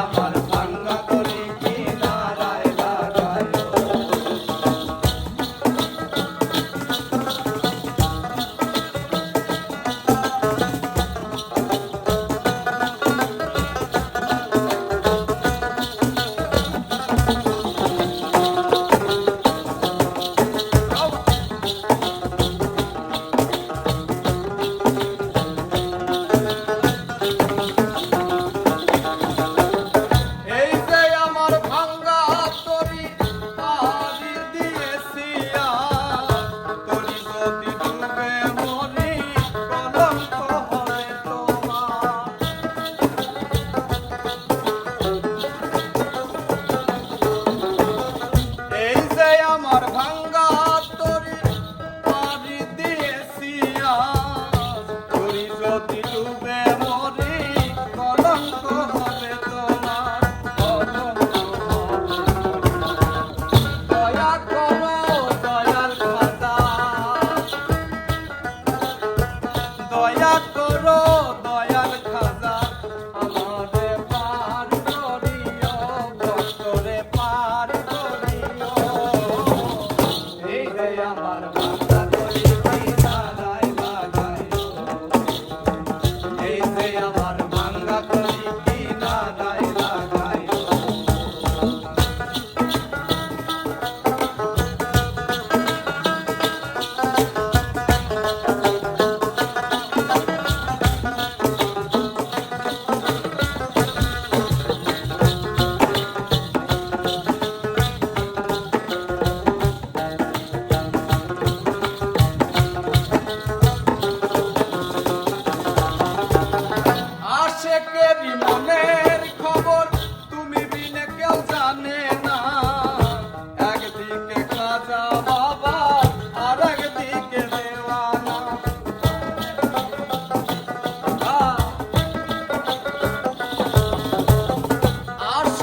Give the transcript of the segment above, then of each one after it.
আমার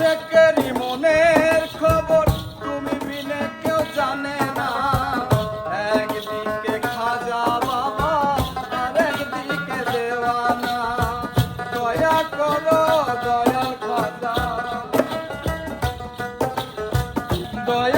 প্রত্যেকেরই মনের খবর, তুমি বিনে কেউ জানে না। একদিকে খাজা বাবা, আর একদিকে দেওয়ানা। দয়া করো দয়াল খাজা। দয়া